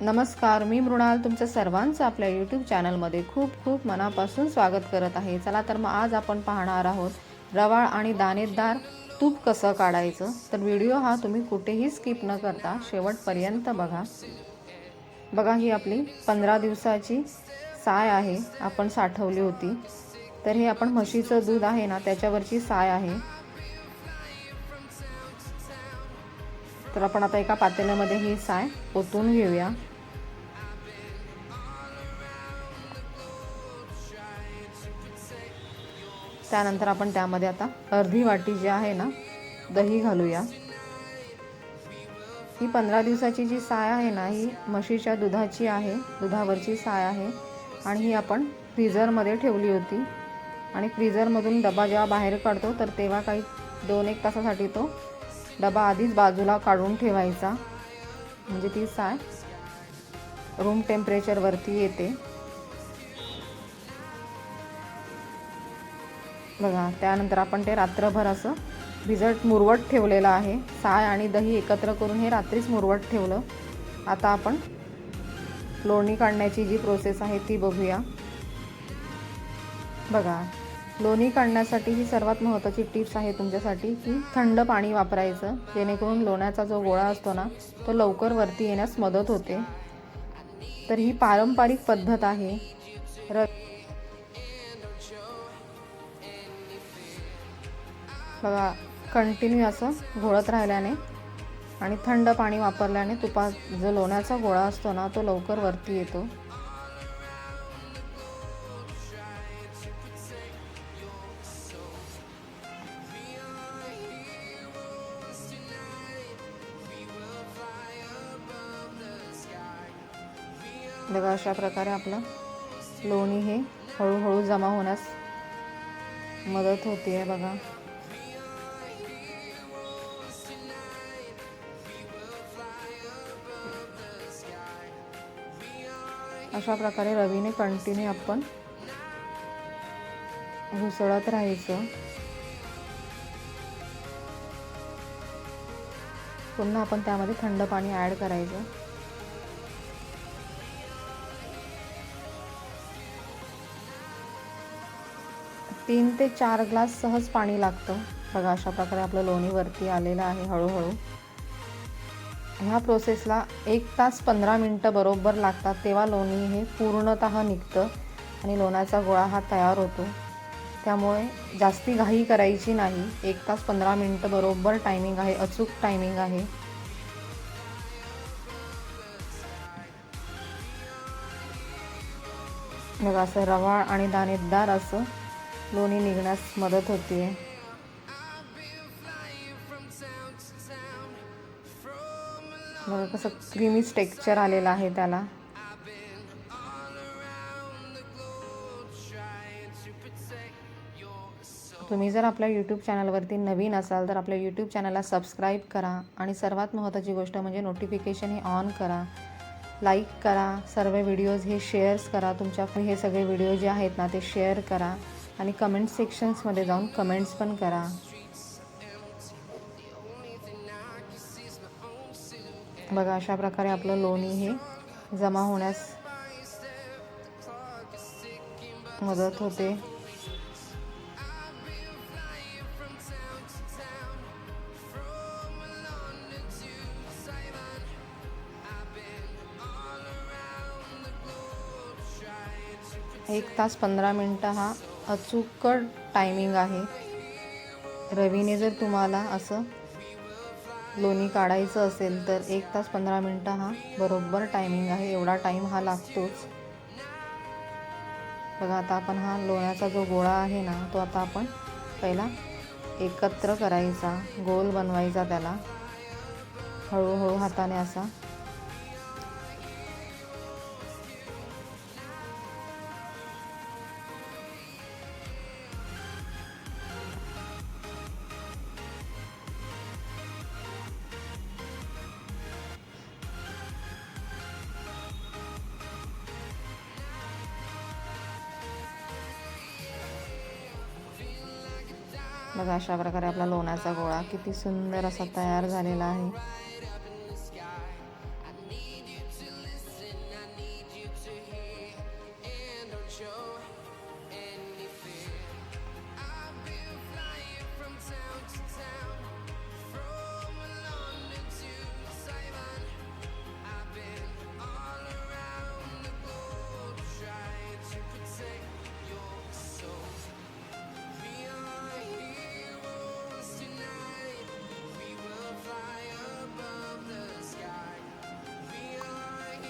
नमस्कार मी मृणाल तुमचं सर्वांचं आपल्या यूट्यूब चॅनलमध्ये खूप खूप मनापासून स्वागत करत आहे. चला तर मग आज आपण पाहणार आहोत रवाळ आणि दाणेदार तूप कसं काढायचं? तर व्हिडिओ हा तुम्ही कुठेही स्किप न करता शेवटपर्यंत बघा. बघा ही आपली पंधरा दिवसाची साय आहे. आपण साठवली होती. तर हे आपण म्हशीचं दूध आहे ना त्याच्यावरची साय आहे. तर आपण आता एका पातेल्यामध्ये ही साय ओतून घेऊया. त्यानंतर आपण त्यामध्ये आता अर्धी वाटी जी आहे ना दही घालूया. ही पंधरा दिवसाची जी साय आहे ना ही म्हशीच्या दुधाची आहे दुधावरची साय आहे. आणि ही आपण फ्रीझरमध्ये ठेवली होती. आणि फ्रीझरमधून डबा जेव्हा बाहेर काढतो तर तेव्हा काही दोन एक तासासाठी तो डबा आधीच बाजूला काढून ठेवायचा. म्हणजे ती साय रूम टेम्परेचरवरती येते. बघा त्यानंतर आपण ते रात्रभर असं भिजत मुरवट ठेवलेलं आहे. साय आणि दही एकत्र करून हे रात्रीच मुरवट ठेवलं. आता आपण लोणी काढण्याची जी प्रोसेस आहे ती बघूया. बघा लोणी काढण्यासाठी ही सर्वात महत्त्वाची टिप्स आहे तुमच्यासाठी की थंड पाणी वापरायचं. जेणेकरून लोण्याचा जो गोळा असतो ना तो लवकर वरती येण्यास मदत होते. तर ही पारंपरिक पद्धत आहे. बघा कंटिन्यू असं घोळत राहिल्याने आणि थंड पाणी वापरल्याने तुपात जो लोण्याचा गोळा असतो ना तो लवकर वरती येतो. बघा अशा प्रकारे आपलं लोणी हे हळूहळू जमा होण्यास मदत होते आहे बघा. अशा प्रकारे रवीने कंटिन्यू आपण घुसळत राहायचं. पुन्हा आपण त्यामध्ये थंड पाणी ॲड करायचं. तीन ते चार ग्लास सहज पाणी लागतं. बघा अशा प्रकारे आपलं लोणी वरती आलेलं आहे हळूहळू. ह्या प्रोसेसला एक तास पंधरा मिनटं बरोबर लागतात तेव्हा लोणी हे पूर्णत निघतं आणि लोण्याचा गोळा हा तयार होतो. त्यामुळे जास्ती घाई करायची नाही एक तास पंधरा मिनटं बरोबर टायमिंग आहे अचूक टायमिंग आहे. बघा असं रवाळ आणि दाणेदार असं लोणी निघण्यास मदत होते मग कसं क्रीमीच टेक्स्चर आलेलं आहे त्याला. तुम्ही जर आपल्या यूट्यूब चॅनलवरती नवीन असाल तर आपल्या यूट्यूब चॅनलला सबस्क्राईब करा आणि सर्वात महत्त्वाची गोष्ट म्हणजे नोटिफिकेशन हे ऑन करा. लाईक करा सर्व व्हिडिओज हे शेअर्स करा तुमच्या हे सगळे व्हिडिओ जे आहेत ना ते शेअर करा. आणि कमेंट सेक्शन्समध्ये जाऊन कमेंट्स पण करा. बघा अशा प्रकारे आपलं लोणी हे जमा होण्यास मदत होते. एक तास पंधरा मिनटं हा अचूक टायमिंग आहे. रवीने जर तुम्हाला असं लोणी काढायचं असेल तर एक तास पंधरा मिनटं हा बरोबर टायमिंग आहे. एवढा टाईम हा लागतोच. बघा आता आपण हा लोण्याचा जो गोळा आहे ना तो आता आपण पहिला एकत्र करायचा. गोल बनवायचा त्याला. हळूहळू हाताने असा बघा अशा प्रकारे आपला लोण्याचा गोळा किती सुंदर असा तयार झालेला आहे.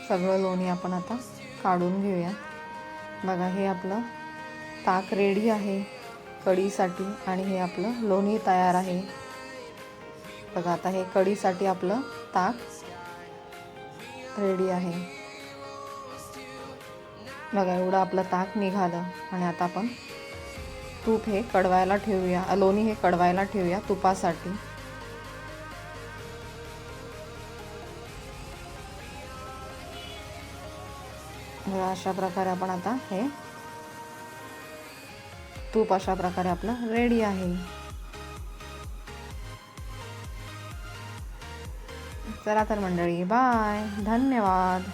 सगळं लोणी आपण आता काढून घेऊया. बघा हे आपलं ताक रेडी आहे कढीसाठी आणि हे आपलं लोणी तयार आहे. बघा आता हे कढीसाठी आपलं ताक रेडी आहे. बघा एवढं आपलं ताक निघालं आणि आता आपण तूप हे कडवायला ठेवूया. लोणी हे कडवायला ठेवूया तुपासाठी. अशा प्रकारे आपण आता हे तूप अशा प्रकारे आपलं रेडी आहे. चला तर मंडळी बाय धन्यवाद.